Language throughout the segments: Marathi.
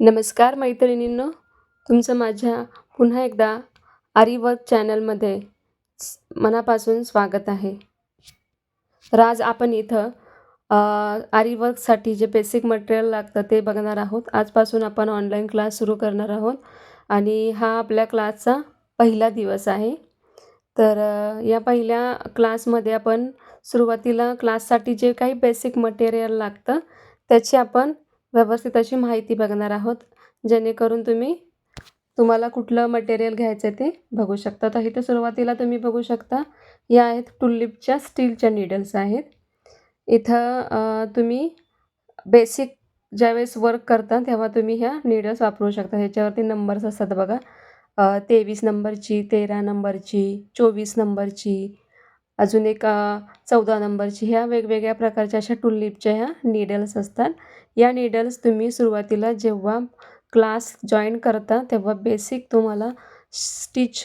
नमस्कार मैत्रिणींनो तुमचं माझ्या पुन्हा एकदा आरीवर्क चॅनलमध्ये मनापासून स्वागत आहे. तर आज आपण इथं आरीवर्कसाठी जे बेसिक मटेरियल लागतं ते बघणार आहोत. आजपासून आपण ऑनलाईन क्लास सुरू करणार आहोत. आणि हा आपल्या क्लासचा पहिला दिवस आहे. तर या पहिल्या क्लासमध्ये आपण सुरुवातीला क्लाससाठी जे काही बेसिक मटेरियल लागतं त्याची आपण व्यवस्थित अशी माहिती बघणार आहोत. जेणेकरून तुम्ही तुम्हाला कुठलं मटेरियल घ्यायचं आहे ते बघू शकता. तर इथं सुरुवातीला तुम्ही बघू शकता या आहेत टुलिपच्या स्टीलच्या निडल्स आहेत. इथं तुम्ही बेसिक ज्यावेळेस वर्क करता तेव्हा तुम्ही ह्या निडल्स वापरू शकता. ह्याच्यावरती नंबर्स असतात बघा. तेवीस नंबरची तेरा नंबरची चोवीस नंबरची अजून एक चौदा नंबरची ह्या वेगवेगळ्या प्रकारच्या अशा टुलिपच्या ह्या निडल्स असतात. या निडल्स तुम्ही सुरुवातीला जेव्हा क्लास जॉईन करता तेव्हा बेसिक तुम्हाला स्टिच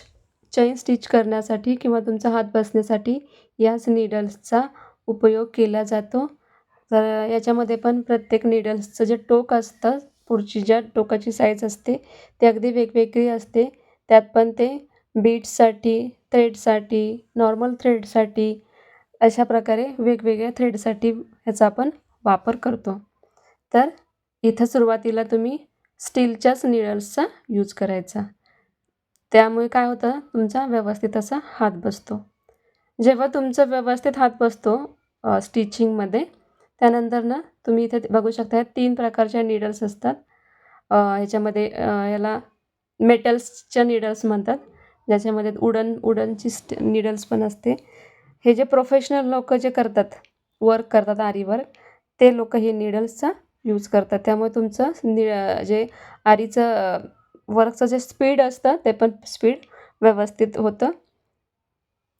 चैन स्टिच करण्यासाठी किंवा तुमचा हात बसण्यासाठी याच निडल्सचा उपयोग केला जातो. तर याच्यामध्ये पण प्रत्येक निडल्सचं जे टोक असतं पुढची ज्या टोकाची साईज असते ती अगदी वेगवेगळी असते. त्यात पण ते बीट्ससाठी थ्रेडसाठी नॉर्मल थ्रेडसाठी अशा प्रकारे वेगवेगळ्या थ्रेडसाठी ह्याचा आपण वापर करतो. तर इथं सुरुवातीला तुम्ही स्टीलच्याच निडल्सचा यूज करायचा. त्यामुळे काय होतं? तुमचा व्यवस्थित असा हात बसतो. जेव्हा तुमचा व्यवस्थित हात बसतो स्टिचिंगमध्ये त्यानंतर ना तुम्ही इथे बघू शकता तीन प्रकारच्या निडल्स असतात. ह्याच्यामध्ये याला मेटल्सच्या निडल्स म्हणतात. ज्याच्यामध्ये उडन उडनची स्ट निडल्स पण असते. हे जे प्रोफेशनल लोक जे करतात वर्क करतात आरीवर ते लोक हे निडल्सचा यूज करतात. त्यामुळे तुमचं नि जे आरीचं वर्कचं जे स्पीड असतं ते पण स्पीड व्यवस्थित होतं.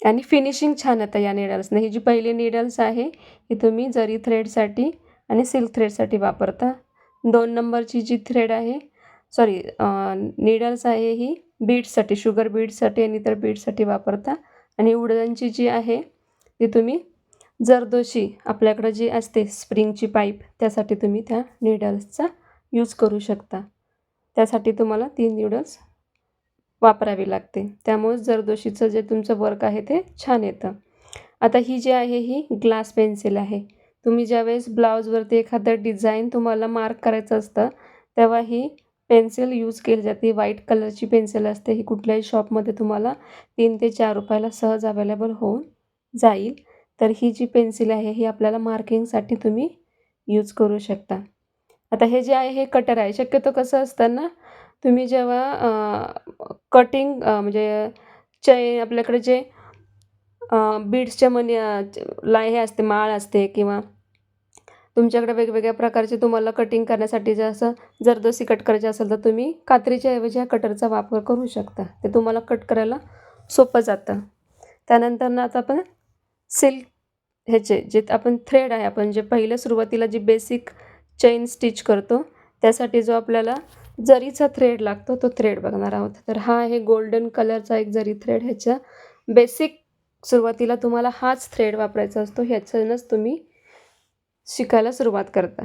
आणि फिनिशिंग छान येतं या निडल्सने ही जी पहिली निडल्स आहे ही तुम्ही जरी थ्रेडसाठी आणि सिल्क थ्रेडसाठी वापरता दोन नंबरची जी थ्रेड आहे सॉरी निडल्स आहे ही बीड्ससाठी शुगर बीड्ससाठी आणि इतर बीड्ससाठी वापरता. आणि उडदांची जी आहे ती तुम्ही जरदोशी आपल्याकडं जी असते स्प्रिंगची पाईप त्यासाठी तुम्ही त्या निडल्सचा यूज करू शकता. त्यासाठी तुम्हाला ती निडल्स वापरावी लागते. त्यामुळे जरदोशीचं जे तुमचं वर्क आहे ते छान येतं. आता ही जी आहे ही ग्लास पेन्सिल आहे. तुम्ही ज्यावेळेस ब्लाऊजवरती एखादं डिझाईन तुम्हाला मार्क करायचं असतं तेव्हा ही पेन्सिल यूज केली जाते. व्हाईट कलरची पेन्सिल असते. ही कुठल्याही शॉपमध्ये तुम्हाला तीन ते चार रुपयाला सहज अवेलेबल होऊन जाईल. तर ही जी पेन्सिल आहे ही आपल्याला मार्किंगसाठी तुम्ही यूज करू शकता. आता हे जे आहे हे कटर आहे. शक्यतो कसं असतं ना तुम्ही जेव्हा कटिंग म्हणजे चय आपल्याकडे जे बीड्सच्या मनी लाय हे असते माळ असते किंवा तुमच्याकडे वेगवेगळ्या प्रकारचे तुम्हाला कटिंग करण्यासाठी जे असं जरदोसी कट करायचे असेल तर तुम्ही कात्रीच्या ऐवजी ह्या कटरचा वापर करू शकता. ते तुम्हाला कट करायला सोपं जातं. त्यानंतर ना आता आपण सिल्क ह्याचे जे आपण थ्रेड आहे आपण जे पहिलं सुरुवातीला जी बेसिक चैन स्टिच करतो त्यासाठी जो आपल्याला जरीचा थ्रेड लागतो तो थ्रेड बघणार आहोत. तर हा आहे गोल्डन कलरचा एक जरी थ्रेड ह्याच्या बेसिक सुरुवातीला तुम्हाला हाच थ्रेड वापरायचा असतो ह्याच्यानंच तुम्ही शिकायला सुरुवात करता.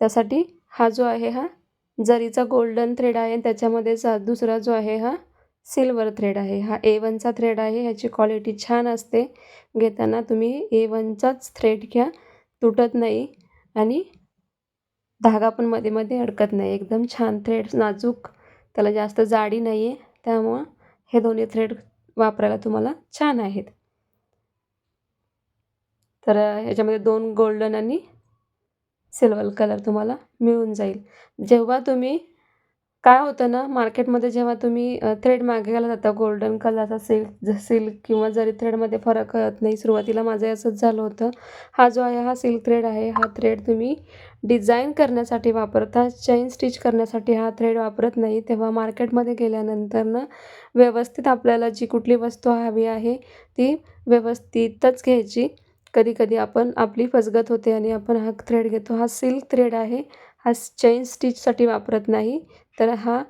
त्यासाठी हा जो आहे हा जरीचा गोल्डन थ्रेड आहे त्याच्यामध्ये सा दुसरा जो आहे हा सिल्वर थ्रेड आहे. हा ए वनचा थ्रेड आहे ह्याची क्वालिटी छान असते. घेताना तुम्ही ए वनचाच थ्रेड घ्या. तुटत नाही आणि धागा पण मध्ये मध्ये अडकत नाही. एकदम छान थ्रेड नाजूक. त्याला जास्त जाडी नाही आहे त्यामुळं हे दोन्ही थ्रेड वापरायला तुम्हाला छान आहेत. तर ह्याच्यामध्ये दोन गोल्डन आणि सिल्वर कलर तुम्हाला मिळून जाईल. जेव्हा तुम्ही काय होतं ना मार्केटमध्ये जेव्हा तुम्ही थ्रेड मागायला जाता गोल्डन कलरचा सिल्क सिल्क किंवा जरी थ्रेडमध्ये फरक कळत नाही सुरुवातीला माझं असंच झालं होतं. हा जो आहे हा सिल्क थ्रेड आहे हा थ्रेड तुम्ही डिझाईन करण्यासाठी वापरता चैन स्टिच करण्यासाठी हा थ्रेड वापरत नाही. तेव्हा मार्केटमध्ये गेल्यानंतर ना व्यवस्थित आपल्याला जी कुठली वस्तू हवी आहे ती व्यवस्थितच घ्यायची. कधी कधी आपण आपली फसगत होते आणि आपण हा थ्रेड घेतो. हा सिल्क थ्रेड आहे हा चैन स्टिचसाठी वापरत नाही. तर हा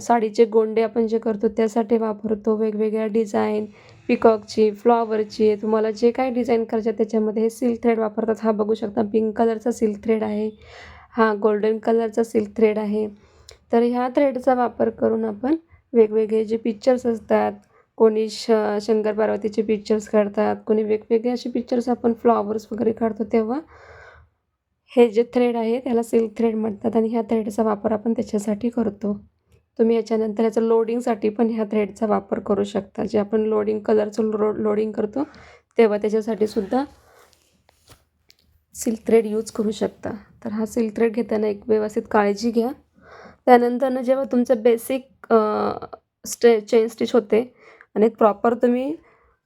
साडीचे गोंडे आपण जे करतो त्यासाठी वापरतो. वेगवेगळ्या डिझाईन पिकॉकची फ्लॉवरची तुम्हाला जे काही डिझाईन करायचे त्याच्यामध्ये हे सिल्क थ्रेड वापरतात. हा बघू शकता पिंक कलरचा सिल्क थ्रेड आहे. हा गोल्डन कलरचा सिल्क थ्रेड आहे. तर ह्या थ्रेडचा वापर करून आपण वेगवेगळे जे पिक्चर्स असतात कोणी श शंकर पार्वतीचे पिक्चर्स काढतात कोणी वेगवेगळे असे पिक्चर्स आपण फ्लॉवर्स वगैरे काढतो तेव्हा हे जे थ्रेड आहे त्याला सिल्क थ्रेड म्हणतात आणि ह्या थ्रेडचा वापर आपण त्याच्यासाठी करतो. तुम्ही याच्यानंतर याचं लोडिंगसाठी पण ह्या थ्रेडचा वापर करू शकता. जे आपण लोडिंग कलरचं लो लोडिंग करतो तेव्हा त्याच्यासाठी सुद्धा सिल्क थ्रेड यूज करू शकता. तर हा सिल्क थ्रेड घेताना एक व्यवस्थित काळजी घ्या. त्यानंतरनं जेव्हा तुमचं बेसिक स्टे चेन स्टिच होते आणि प्रॉपर तुम्ही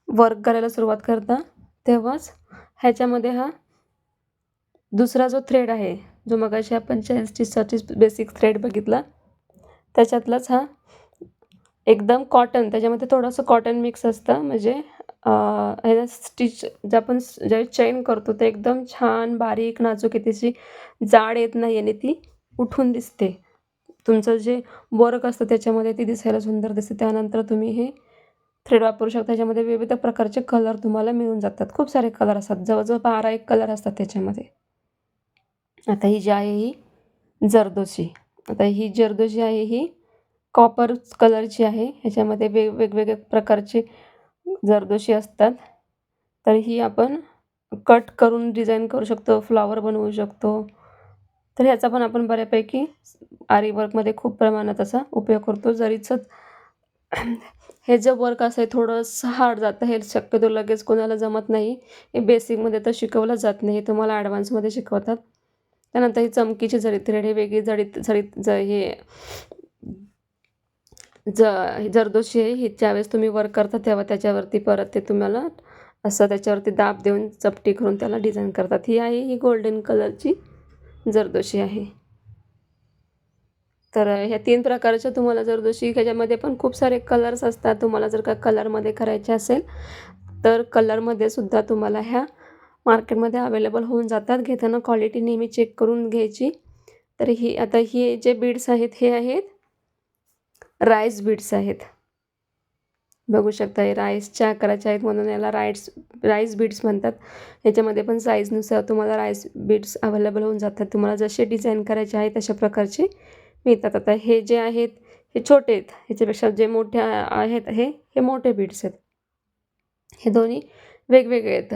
वर्क करायला सुरुवात करता तेव्हाच ह्याच्यामध्ये हा दुसरा जो थ्रेड आहे जो मगाशी आपण चैन स्टिचसाठी बेसिक थ्रेड बघितला त्याच्यातलाच हा एकदम कॉटन त्याच्यामध्ये थोडंसं कॉटन मिक्स असतं. म्हणजे ह्याला स्टिच जे आपण ज्यावेळी चैन करतो ते एकदम छान बारीक नाजूक आहे त्याची जाड येत नाही आणि ती उठून दिसते. तुमचं जे वर्क असतं त्याच्यामध्ये ती दिसायला सुंदर दिसते. त्यानंतर तुम्ही हे थ्रेड वापरू शकता. त्याच्यामध्ये विविध प्रकारचे कलर तुम्हाला मिळून जातात. खूप सारे कलर असतात. जवळजवळ बारा एक कलर असतात त्याच्यामध्ये. आता ही जी आहे ही जरदोशी. आता ही जरदोशी आहे ही कॉपर कलरची आहे. ह्याच्यामध्ये वेग वेगवेगळ्या प्रकारचे जरदोशी असतात. तर ही आपण कट करून डिझाईन करू शकतो फ्लॉवर बनवू शकतो. तर ह्याचा पण आपण बऱ्यापैकी आरी वर्कमध्ये खूप प्रमाणात असा उपयोग करतो. जरीचं हे जे वर्क असं आहे थोडंसं हार्ड जातं हे शक्यतो लगेच कोणाला जमत नाही. हे बेसिकमध्ये तर शिकवलं जात नाही हे तुम्हाला ॲडव्हान्समध्ये शिकवतात. त्यानंतर ही चमकीची जरी थ्रेड हे वेगळी जडीत जडीत ज हे ज जरदोशी आहे ही ज्यावेळेस तुम्ही वर्क करता तेव्हा त्याच्यावरती परत ते तुम्हाला असं त्याच्यावरती दाब देऊन चपटी करून त्याला डिझाईन करतात. ही आहे ही गोल्डन कलरची जरदोशी आहे. तर ह्या तीन प्रकारच्या तुम्हाला जरदोशी ह्याच्यामध्ये पण खूप सारे कलर्स असतात. तुम्हाला जर का कलरमध्ये करायचे असेल तर कलरमध्ये सुद्धा तुम्हाला ह्या मार्केटमध्ये अवेलेबल होऊन जातात. घेताना क्वालिटी नेहमी चेक करून घ्यायची. तर ही आता हे जे बीड्स आहेत हे आहेत. राईस बीड्स आहेत. बघू शकता हे राईसच्या आकाराच्या आहेत म्हणून याला राईट्स राईस बीड्स म्हणतात. ह्याच्यामध्ये पण साईजनुसार तुम्हाला राईस बीड्स अवेलेबल होऊन जातात. तुम्हाला जसे डिझाईन करायचे आहेत तशा प्रकारचे मिळतात. आता हे जे आहेत हे छोटे आहेत. ह्याच्यापेक्षा जे मोठे आहेत हे हे मोठे बीड्स आहेत. हे दोन्ही वेगवेगळे आहेत.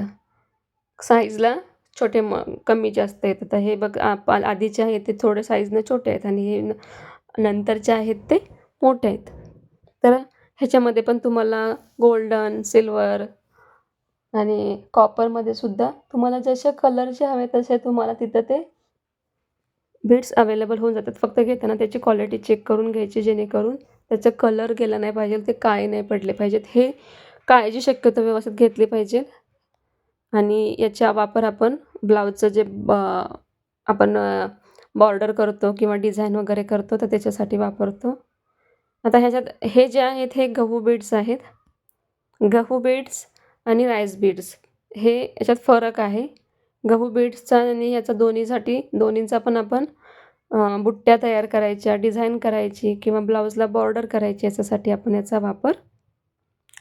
साईजला छोटे म कमी जास्त आहेत. हे बघ आप आधीचे आहेत ते थोडे साईजनं छोटे आहेत आणि हे नंतरचे आहेत ते मोठे आहेत. तर ह्याच्यामध्ये पण तुम्हाला गोल्डन सिल्वर आणि कॉपरमध्ये सुद्धा तुम्हाला जसे कलरचे हवे तसे तुम्हाला तिथं ते बीड्स अवेलेबल होऊन जातात. फक्त घेताना त्याची क्वालिटी चेक करून घ्यायची जेणेकरून त्याचा कलर गेला नाही पाहिजे ते काळे नाही पडले पाहिजेत. हे काळजी शक्यतो व्यवस्थित घेतली पाहिजे. आणि याचा वापर आपण ब्लाऊजचं जे ब आपण बॉर्डर करतो किंवा डिझाईन वगैरे करतो तर त्याच्यासाठी वापरतो. आता ह्याच्यात हे जे आहेत हे गहू बीड्स आहेत. गहू बीड्स आणि राईस बीड्स हे याच्यात फरक आहे. गहू बीड्सचा आणि याचा दोन्हीसाठी दोन्हींचा पण आपण बुट्ट्या तयार करायच्या डिझाईन करायची किंवा ब्लाऊजला बॉर्डर करायची याच्यासाठी आपण याचा वापर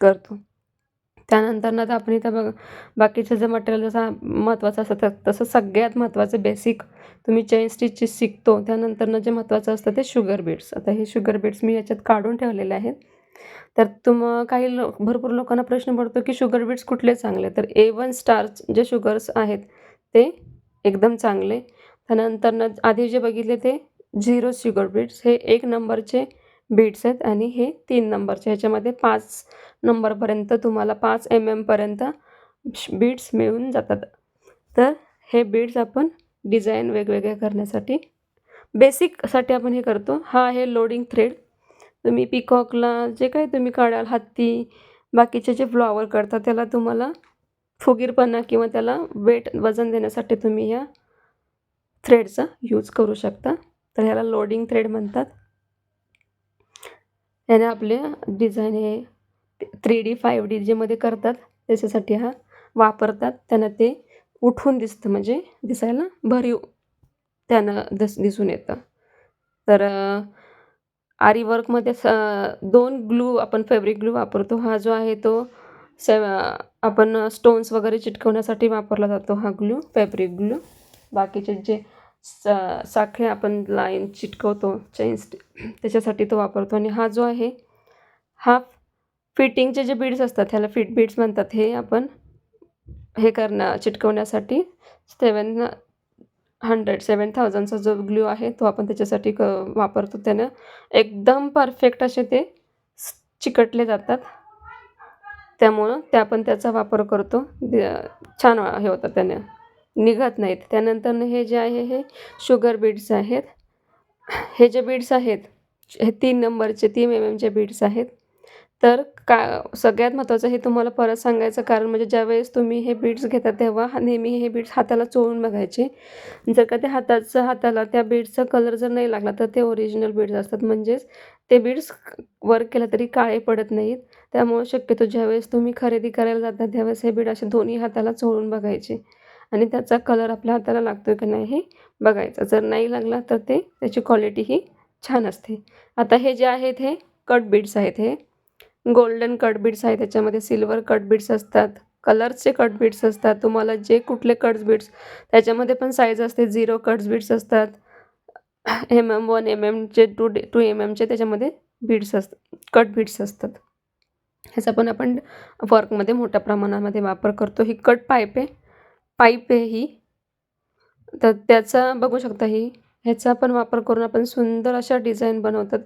करतो. त्यानंतर ना आपण इथं बघ बाकीचं जे मटेरियल जसं महत्त्वाचं असतं तसं सगळ्यात महत्त्वाचं बेसिक तुम्ही चेन स्टिचची शिकतो. त्यानंतरनं जे महत्त्वाचं असतं ते शुगर बीड्स आता हे शुगर बीड्स मी याच्यात काढून ठेवलेले आहेत. तर तुम काही लो भरपूर लोकांना प्रश्न पडतो की शुगर बीड्स कुठले चांगले तर ए वन स्टार्स जे शुगर्स आहेत ते एकदम चांगले. त्यानंतरनं आधी जे बघितले ते झिरो शुगर बीड्स हे एक नंबरचे बीड्स आहेत आणि हे तीन नंबरचे ह्याच्यामध्ये पाच नंबरपर्यंत तुम्हाला पाच एम एमपर्यंत बीड्स मिळून जातात. तर हे बीड्स आपण डिझाईन वेगवेगळे करण्यासाठी बेसिकसाठी आपण हे करतो. हा आहे लोडिंग थ्रेड तुम्ही पिकॉकला जे काही तुम्ही काढाल हत्ती बाकीचे जे फ्लॉवर करता त्याला तुम्हाला फुगीरपणा किंवा त्याला वेट वजन देण्यासाठी तुम्ही ह्या थ्रेडचा यूज करू शकता. तर ह्याला लोडिंग थ्रेड म्हणतात. याने आपले डिझाईन हे थ्री डी फाईव्ह डी जेमध्ये करतात त्याच्यासाठी हा वापरतात. त्यांना ते उठून दिसतं म्हणजे दिसायला भरीव त्यानं दिस दिसून येतं. तर आरी वर्कमध्ये स दोन ग्लू आपण फॅब्रिक ग्लू वापरतो. हा जो आहे तो से आपण स्टोन्स वगैरे चिटकवण्यासाठी वापरला जातो हा ग्लू फॅब्रिक ग्लू. बाकीचे जे सा साखळी आपण लाईन चिटकवतो चेन्स त्याच्यासाठी तो वापरतो. आणि हा जो आहे हा फिटिंगचे जे बीड्स असतात ह्याला फिट बीड्स म्हणतात हे आपण हे करणं चिटकवण्यासाठी सेवन हंड्रेड सेवन थाउजंडचा जो ग्ल्यू आहे तो आपण त्याच्यासाठी क वापरतो. त्यानं एकदम परफेक्ट असे ते चिकटले जातात. त्यामुळं ते आपण त्याचा वापर करतो. द- छान हे होतं त्यानं. निघत नाहीत. त्यानंतर हे जे आहे हे शुगर बीड्स आहेत. हे जे बीड्स आहेत हे तीन नंबरचे तीन एम एमचे बीड्स आहेत. तर का सगळ्यात महत्त्वाचं हे तुम्हाला परत सांगायचं कारण म्हणजे ज्यावेळेस तुम्ही हे बीड्स घेता तेव्हा हा- नेहमी हे बीड्स हाताला चोळून बघायचे. जर का ते हाताचं हाताला त्या बीड्सचा कलर जर नाही लागला तर ते ओरिजिनल बीड्स असतात. म्हणजेच ते बीड्स वर्क केलं तरी काळे पडत नाहीत. त्यामुळे शक्यतो ज्यावेळेस तुम्ही खरेदी करायला जाता त्यावेळेस हे बीड असे दोन्ही हाताला चोळून बघायचे. आणि त्याचा कलर आपल्या हाताला लागतो की नाही हे बघायचं. जर नाही लागला तर ते त्याची क्वालिटी ही छान असते. आता हे जे आहेत हे कट बीड्स आहेत हे. गोल्डन कट बीड्स आहे त्याच्यामध्ये सिल्वर कट असतात कलर्सचे कट असतात तुम्हाला जे कुठले कट्स बीड्स त्याच्यामध्ये पण साईज असते झिरो कट्स बीड्स असतात. एम एम वन एम एमचे टू डे टू एम एमचे त्याच्यामध्ये बिट्स असतात कट बिट्स असतात. ह्याचा पण आपण वर्कमध्ये मोठ्या प्रमाणामध्ये वापर करतो. ही कट पाईप आहे. पाईप आहे ही. तर त्याचा बघू शकता ही ह्याचा पण वापर करून आपण सुंदर अशा डिझाईन बनवतात.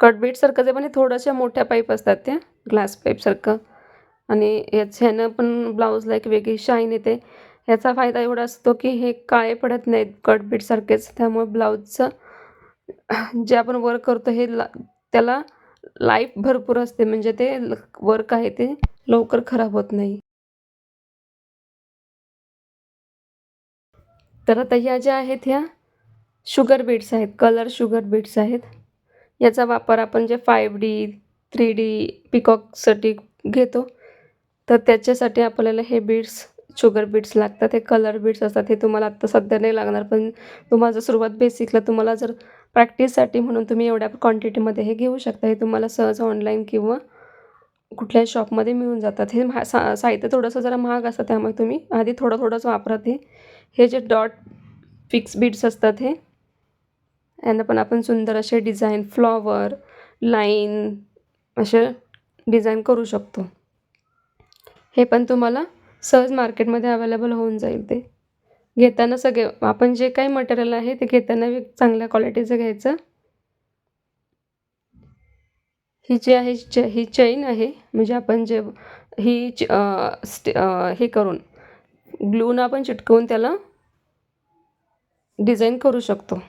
कटबीटसारखं जे पण हे थोड्याशा मोठ्या पाईप असतात त्या ग्लास पाईपसारखं आणि याच्यानं पण ब्लाऊजला एक वेगळी शाईन येते. ह्याचा फायदा एवढा असतो की हे काळे पडत नाहीत कटबीटसारखेच त्यामुळे ब्लाऊजचं जे आपण वर्क करतो हे ला त्याला लाईफ भरपूर असते. म्हणजे ते वर्क आहे ते लवकर खराब होत नाही. तर आता ह्या ज्या आहेत ह्या शुगर बीट्स आहेत. कलर शुगर बीट्स आहेत. याचा वापर आपण जे फाईव्ह डी थ्री डी पिकॉकसाठी घेतो तर त्याच्यासाठी आपल्याला हे बीड्स शुगर बीड्स लागतात. हे कलर बीड्स असतात. हे तुम्हाला आत्ता सध्या नाही लागणार पण तुम्हाला जर सुरुवात बेसिकला तुम्हाला जर प्रॅक्टिससाठी म्हणून तुम्ही एवढ्या क्वांटिटीमध्ये हे घेऊ शकता. हे तुम्हाला सहज ऑनलाईन किंवा कुठल्याही शॉपमध्ये मिळून जातात. हे महा सा साहित्य थोडंसं जरा महाग असतं त्यामुळे तुम्ही आधी थोडं थोडंच वापरत हे हे जे डॉट फिक्स बीड्स असतात हे यांना पण आपण सुंदर असे डिझाईन फ्लॉवर लाईन असे डिझाईन करू शकतो. हे पण तुम्हाला सहज मार्केटमध्ये अवेलेबल होऊन जाईल ते. घेताना सगळे आपण जे काही मटेरियल आहे ते घेताना चांगल्या क्वालिटीचं घ्यायचं. ही जी आहे च ही चैन आहे म्हणजे आपण जे ही च स्टे हे करून ग्लूनं आपण चिटकवून त्याला डिझाईन करू शकतो.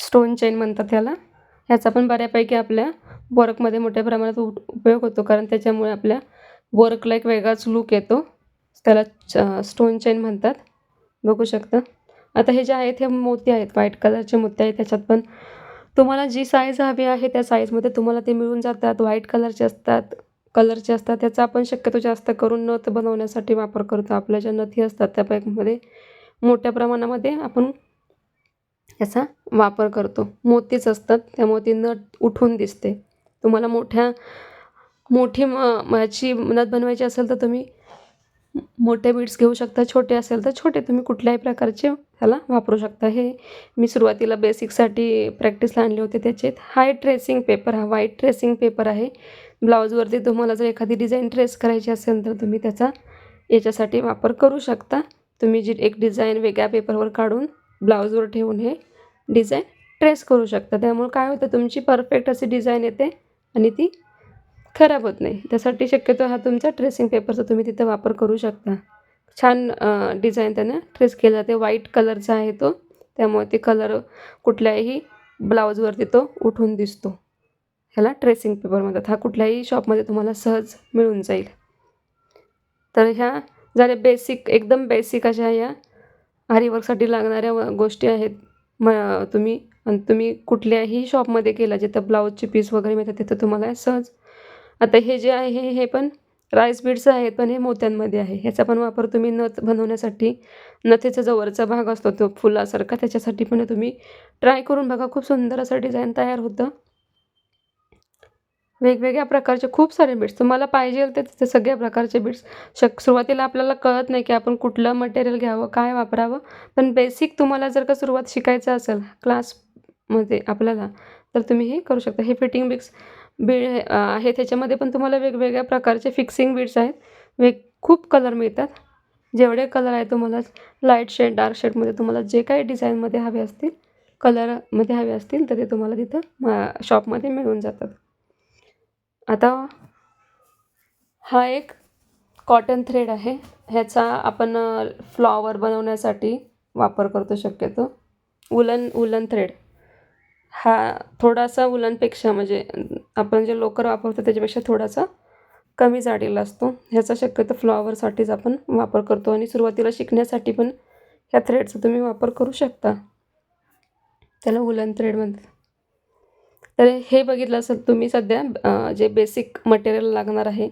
स्टोन चेन म्हणतात त्याला ह्याचा पण बऱ्यापैकी आपल्या वर्कमध्ये मोठ्या प्रमाणात उप उपयोग होतो. कारण त्याच्यामुळे आपल्या वर्कला एक वेगळाच लूक येतो. त्याला च स्टोन चेन म्हणतात. बघू शकता. आता हे जे आहेत हे मोती आहेत. व्हाईट कलरचे मोती आहेत. त्याच्यात पण तुम्हाला जी साईज हवी आहे त्या साईजमध्ये तुम्हाला ते मिळून जातात. व्हाईट कलरचे असतात कलरचे असतात. त्याचा आपण शक्यतो जास्त करून नथ बनवण्यासाठी वापर करतो. आपल्या ज्या नथी असतात त्या पॅकमध्ये मोठ्या प्रमाणामध्ये आपण याचा वापर करतो. मोतीच असतात त्यामुळे ती नथ उठून दिसते. तुम्हाला मोठ्या मोठी म याची नथ बनवायची असेल तर तुम्ही मोठे बीड्स घेऊ शकता छोटे असेल तर छोटे. तुम्ही कुठल्याही प्रकारचे ह्याला वापरू शकता. हे मी सुरुवातीला बेसिकसाठी प्रॅक्टिसला आणले होते त्याचे हाय ट्रेसिंग पेपर हा व्हाईट ट्रेसिंग पेपर आहे. ब्लाऊजवरती तुम्हाला जर एखादी डिझाईन ट्रेस करायची असेल तर तुम्ही त्याचा याच्यासाठी वापर करू शकता. तुम्ही जी एक डिझाईन वेगळ्या पेपरवर काढून ब्लाऊजवर ठेवून हे डिझाईन ट्रेस करू शकता. त्यामुळे काय होतं तुमची परफेक्ट अशी डिझाईन येते आणि ती खराब होत नाही. त्यासाठी शक्यतो हा तुमचा ट्रेसिंग पेपरचा तुम्ही तिथं वापर करू शकता. छान डिझाईन त्यानं ट्रेस केला. जाते व्हाईट कलरचा आहे तो. त्यामुळे ते कलर कुठल्याही ब्लाऊजवरती तो उठून दिसतो. ह्याला ट्रेसिंग पेपर म्हणतात. हा कुठल्याही शॉपमध्ये तुम्हाला सहज मिळून जाईल. तर ह्या झाल्या बेसिक एकदम बेसिक अशा ह्या आरीवर्कसाठी लागणाऱ्या व गोष्टी आहेत. म तुम्ही आणि तुम्ही कुठल्याही शॉपमध्ये केला जिथं ब्लाऊजचे पीस वगैरे मिळतात तिथं तुम्हाला सहज आता हे जे आहे हे पण राईस बीड्स आहेत पण हे मोत्यांमध्ये आहे. ह्याचा पण वापर तुम्ही नथ बनवण्यासाठी नथेचा जो वरचा भाग असतो तो फुलासारखा. त्याच्यासाठी पण तुम्ही ट्राय करून बघा. खूप सुंदर असं डिझाईन तयार होतं. वेगवेगळ्या प्रकारचे खूप सारे बीट्स तुम्हाला पाहिजे ते तिथे सगळ्या प्रकारचे बीट्स शक सुरुवातीला आपल्याला कळत नाही की आपण कुठलं मटेरियल घ्यावं काय वापरावं. पण बेसिक तुम्हाला जर का सुरुवात शिकायचं असेल क्लासमध्ये आपल्याला तर तुम्ही हे करू शकता. हे फिटिंग बिट्स बिड आहे त्याच्यामध्ये पण तुम्हाला वेगवेगळ्या प्रकारचे फिक्सिंग बीट्स आहेत. वेग खूप कलर मिळतात. जेवढे कलर आहे तुम्हाला लाइट शेड डार्क शेडमध्ये तुम्हाला जे काही डिझाईनमध्ये हवे असतील कलरमध्ये हवे असतील तर ते तुम्हाला तिथं शॉपमध्ये मिळून जातात. आता हा एक कॉटन थ्रेड आहे. ह्याचा आपण फ्लॉवर बनवण्यासाठी वापर करतो शक्यतो. उलन उलन थ्रेड हा थोडासा उलनपेक्षा म्हणजे आपण जे लोकर वापरतो त्याच्यापेक्षा थोडासा कमी जाडीला असतो. ह्याचा शक्यतो फ्लॉवरसाठीच आपण वापर करतो आणि सुरुवातीला शिकण्यासाठी पण ह्या थ्रेडचा तुम्ही वापर करू शकता. त्याला उलन थ्रेड म्हणतात. तर हे बघितलं असेल तुम्ही सध्या जे बेसिक मटेरियल लागणार आहे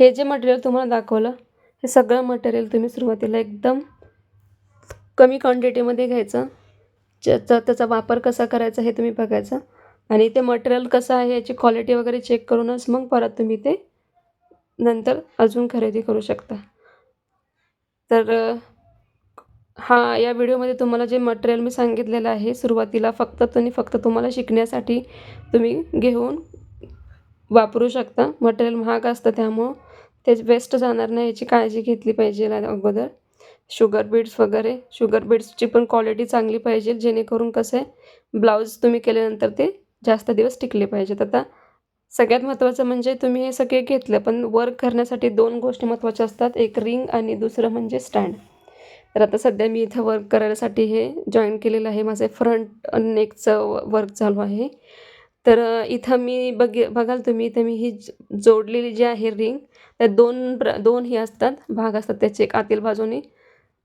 हे जे मटेरियल तुम्हाला दाखवलं हे सगळं मटेरियल तुम्ही सुरुवातीला एकदम कमी क्वांटिटीमध्ये घ्यायचं. ज्याचा त्याचा वापर कसा करायचा हे तुम्ही बघायचं. आणि ते मटेरियल कसं आहे याची क्वालिटी वगैरे चेक करूनच मग परत तुम्ही ते नंतर अजून खरेदी करू शकता. तर हा या व्हिडिओमध्ये तुम्हाला जे मटेरियल मी सांगितलेलं आहे सुरुवातीला फक्त तुम्ही फक्त तुम्हाला शिकण्यासाठी तुम्ही घेऊन वापरू शकता. मटेरियल महाग असतं त्यामुळं ते वेस्ट जाणार नाही याची काळजी घेतली पाहिजे अगोदर. शुगर बीड्स वगैरे शुगर बीड्सची पण क्वालिटी चांगली पाहिजे जेणेकरून कसं आहे ब्लाऊज तुम्ही केल्यानंतर ते जास्त दिवस टिकले पाहिजेत. आता सगळ्यात महत्त्वाचं म्हणजे तुम्ही हे सगळे घेतलं पण वर्क करण्यासाठी दोन गोष्टी महत्त्वाच्या असतात एक रिंग आणि दुसरं म्हणजे स्टँड तर आता सध्या मी इथं वर्क करायसाठी हे जॉईन केलेलं आहे. माझे फ्रंट नेकचं वर्क चालू आहे. तर इथं मी बघे बघाल तुम्ही इथं मी ही जोडलेली जी आहे रिंग त्या दोन प्र दोन ही असतात. भाग असतात त्याचे एक आतील बाजूने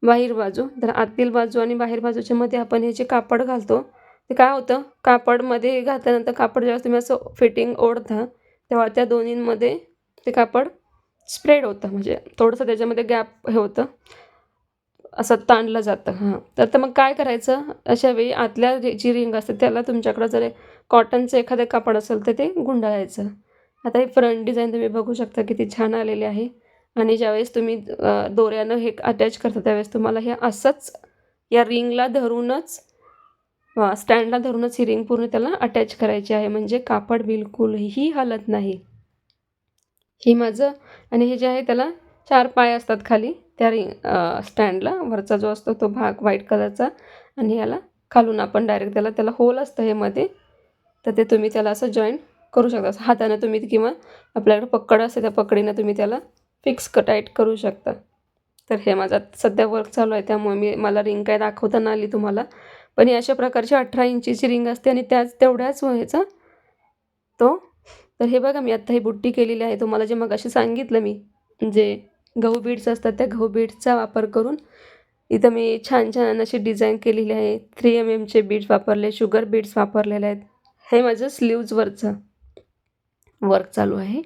बाहेर बाजू. तर आतील बाजू आणि बाहेर बाजूच्या मध्ये आपण हे जे कापड घालतो ते काय होतं? कापडमध्ये घातल्यानंतर कापड जेव्हा तुम्ही असं फिटिंग ओढता तेव्हा त्या दोन्हींमध्ये ते कापड स्प्रेड होतं. म्हणजे थोडंसं त्याच्यामध्ये गॅप हे होतं. असं ताणलं जातं. हां. तर तर मग काय करायचं? अशा वेळी आतल्या जी रिंग असते त्याला तुमच्याकडं जर कॉटनचं एखादं कापड असेल तर ते गुंडाळायचं. आता हे फ्रंट डिझाईन तुम्ही बघू शकता किती छान आलेले आहे. आणि ज्यावेळेस तुम्ही दोऱ्यानं हे अटॅच करता त्यावेळेस तुम्हाला हे असंच या रिंगला धरूनच स्टँडला धरूनच ही रिंग पूर्ण त्याला अटॅच करायची आहे. म्हणजे कापड बिलकुलही हलत नाही. हे माझं आणि हे जे आहे त्याला चार पाय असतात खाली. त्या रिंग स्टँडला. वरचा जो असतो तो भाग व्हाईट कलरचा आणि याला खालून आपण डायरेक्ट त्याला त्याला होल असतं हे मध्ये. तर ते तुम्ही त्याला असं जॉईन करू शकता. हातानं तुम्ही किंवा आपल्याकडे पकड असते त्या पकडीनं तुम्ही त्याला फिक्स टाईट करू शकता. तर हे माझा सध्या वर्क चालू आहे. त्यामुळे मी मला रिंग काय दाखवता ना आली तुम्हाला. पण ही अशा प्रकारची अठरा इंचीची रिंग असते आणि त्याच तेवढ्याच व्हायचा तो. तर हे बघा मी आत्ता ही बुट्टी केलेली आहे. तुम्हाला जे मग अशी सांगितलं मी जे गहू बीड्स असतात त्या गहू बीड्सचा वापर करून इथं मी छान छान अशी डिझाईन केलेली आहे. थ्री एम एमचे बीड्स वापरले शुगर बीड्स वापरलेले आहेत. हे माझं स्लीव्जवरचं वर्क चालू आहे.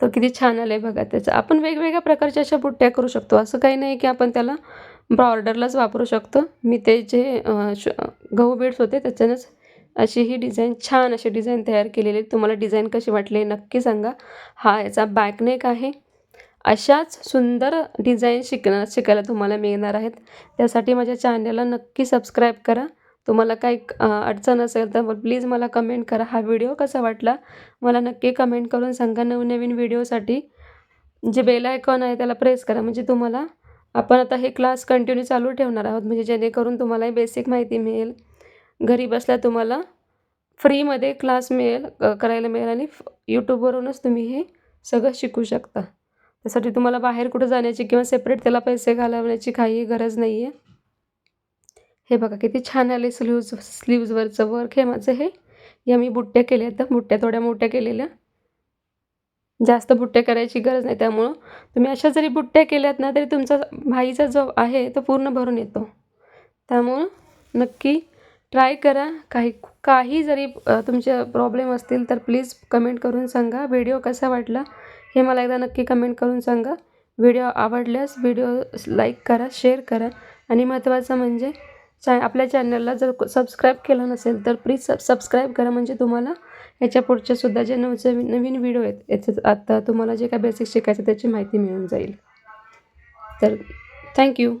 तर किती छान आलं आहे बघा त्याचं. आपण वेगवेगळ्या प्रकारच्या अशा बुट्ट्या करू शकतो. असं काही नाही की आपण त्याला ब्रॉर्डरलाच वापरू शकतो. मी ते जे गहू बीड्स होते त्याच्यानंच अशी ही डिझाईन छान अशी डिझाईन तयार केलेली तुम्हाला डिझाईन कशी वाटली नक्की सांगा. हा याचा बॅकनेक आहे. अशाच सुंदर डिझाईन शिकणं शिकायला तुम्हाला मिळणार आहेत. त्यासाठी माझ्या चॅनलला नक्की सबस्क्राईब करा. तुम्हाला काही अडचण असेल तर प्लीज मला कमेंट करा. हा व्हिडिओ कसा वाटला? मला नक्की कमेंट करून सांगा नवनवीन व्हिडिओसाठी. जे बेल आयकॉन आहे त्याला प्रेस करा. म्हणजे तुम्हाला आपण आता हे क्लास कंटिन्यू चालू ठेवणार आहोत. म्हणजे जेणेकरून तुम्हालाही बेसिक माहिती मिळेल. घरी बसल्या तुम्हाला फ्रीमध्ये क्लास मिळेल करायला मिळेल आणि यूट्यूबवरूनच तुम्ही हे सगळं शिकू शकता. त्यासाठी तुम्हाला बाहेर कुठं जाण्याची किंवा सेपरेट त्याला पैसे घालवण्याची काही गरज नाही आहे हे बघा किती छान आले स्लीव्ज स्लीव्जवरचं वर्क हे माझं हे. या मी बुट्ट्या केल्या आहेत. बुट्ट्या थोड्या मोठ्या केलेल्या. जास्त बुट्ट्या करायची गरज नाही त्यामुळं. तुम्ही अशा जरी बुट्ट्या केल्यात ना तरी तुमचा भाईचा जो आहे तो पूर्ण भरून येतो. त्यामुळं नक्की ट्राय करा. काही काही जरी तुमचे प्रॉब्लेम असतील तर प्लीज कमेंट करून सांगा. व्हिडिओ कसा वाटला? हे मला एकदा नक्की कमेंट करून सांगा. व्हिडिओ आवडल्यास व्हिडिओ लाईक करा शेअर करा. आणि महत्त्वाचं म्हणजे चा आपल्या चॅनलला जर सबस्क्राईब केलं नसेल तर प्लीज सब सबस्क्राईब करा. म्हणजे तुम्हाला याच्या पुढच्यासुद्धा जे नवचे नवीन व्हिडिओ आहेत याचं आता तुम्हाला जे काय बेसिक शिकायचं त्याची माहिती मिळून जाईल. तर थँक्यू